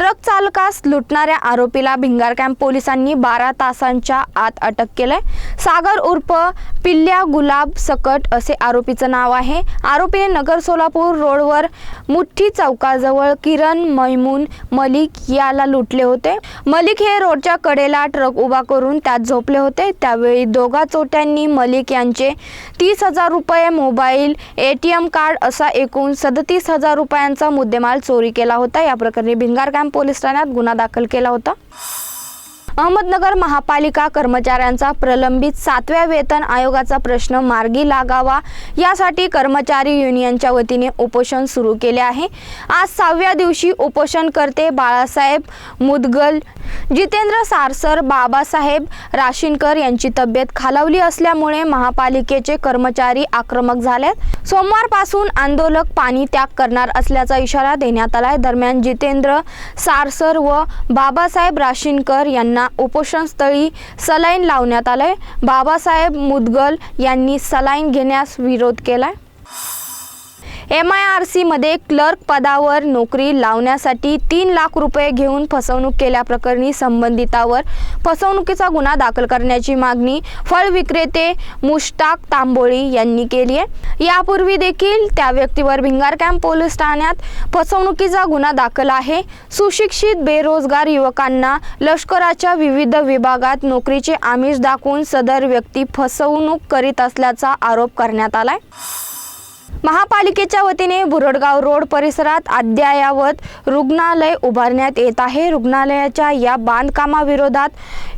Truck चालकास लुटणाऱ्या आरोपीला Bhingar camp पोलिसांनी बारा तासांच्या आत अटक केलंय. सागर उर्फ पिल्ल्या गुलाब सकट असे आरोपीचं नाव आहे. आरोपीने नगर सोलापूर रोडवर मुठ्ठी चौकाजवळ किरण मैमून मलिक याला लुटले होते. मलिक हे रोडच्या कडेला ट्रक उभा करून त्यात झोपले होते. त्यावेळी दोघा चोट्यांनी मलिक यांचे तीस हजार रुपये mobile A T M card असा एकूण सदतीस हजार रुपयांचा मुद्देमाल चोरी केला होता. या प्रकरणी भिंगार कॅम्प पोलीस ठाण्यात गुन्हा दाखल केला होता. अहमदनगर महापालिका कर्मचाऱ्यांचा प्रलंबित सातव्या वेतन आयोगाचा प्रश्न मार्गी लागावा. यासाठी कर्मचारी युनियनच्या वतीने उपोषण सुरू केले आहे. आज सहाव्या दिवशी उपोषणकर्ते बाळासाहेब मुदगल. जितेंद्र सारसर बाबासाहेब राशीनकर यांची तब्येत खालावली असल्यामुळे महापालिकेचे कर्मचारी आक्रमक झालेत. सोमवारपासून आंदोलक पाणी त्याग करणार असल्याचा इशारा देण्यात आलाय. दरम्यान जितेंद्र सारसर व बाबासाहेब राशीनकर यांना उपोषणस्थळी सलाईन लावण्यात आलंय. बाबासाहेब मुदगल यांनी सलाईन घेण्यास विरोध केलाय. एम आय आर सीमध्ये क्लर्क पदावर नोकरी लावण्यासाठी तीन लाख रुपये घेऊन फसवणूक केल्याप्रकरणी संबंधितावर फसवणुकीचा गुन्हा दाखल करण्याची मागणी फळ विक्रेते मुश्ताक तांबोळी यांनी केली आहे. यापूर्वी देखील त्या व्यक्तीवर भिंगार कॅम्प पोलीस ठाण्यात फसवणुकीचा गुन्हा दाखल आहे. सुशिक्षित बेरोजगार युवकांना लष्कराच्या विविध विभागात नोकरीचे आमिष दाखवून सदर व्यक्ती फसवणूक करीत असल्याचा आरोप करण्यात आलाय. महापालिकेच्या वतीने बुरडगाव रोड परिसरात अद्ययावत रुग्णालय उभारण्यात येत आहे. रुग्णालयाच्या या बांधकामाविरोधात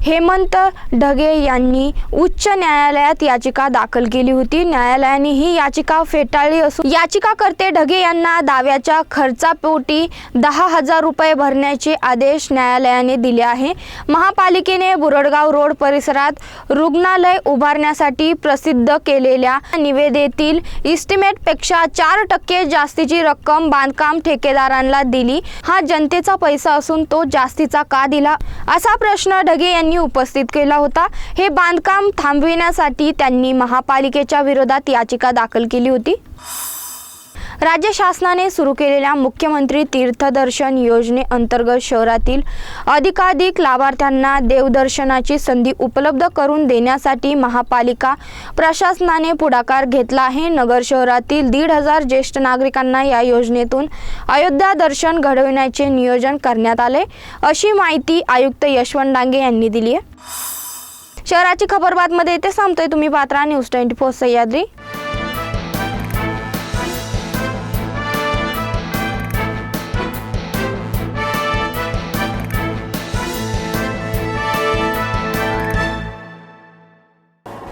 हेमंत ढगे यांनी उच्च न्यायालयात याचिका दाखल केली होती. न्यायालयाने ही याचिका फेटाळली असून याचिकाकर्ते ढगे यांना दाव्याच्या खर्चापोटी दहा हजार रुपये भरण्याचे आदेश न्यायालयाने दिले आहे. महापालिकेने बुरडगाव रोड परिसरात रुग्णालय उभारण्यासाठी प्रसिद्ध केलेल्या निवेदेतील इस्टिमेट पेक्षा चार टक्के जास्तीची रक्कम बांधकाम ठेकेदारांना दिली. हा जनतेचा पैसा असून तो जास्तीचा का दिला? असा प्रश्न ढगे यांनी उपस्थित केला होता. हे बांधकाम थांबविण्यासाठी त्यांनी महापालिकेच्या विरोधात याचिका दाखल केली होती. राज्य शासनाने सुरू केलेल्या मुख्यमंत्री तीर्थदर्शन योजनेअंतर्गत शहरातील अधिकाधिक लाभार्थ्यांना देवदर्शनाची संधी उपलब्ध करून देण्यासाठी महापालिका प्रशासनाने पुढाकार घेतला आहे. नगर शहरातील दीड हजार ज्येष्ठ नागरिकांना या योजनेतून अयोध्या दर्शन घडविण्याचे नियोजन करण्यात आले. अशी माहिती आयुक्त यशवंत डांगे यांनी दिली आहे. शहराची खबरबातमध्ये इथे सांगतोय तुम्ही Patra news twenty four Sahyadri.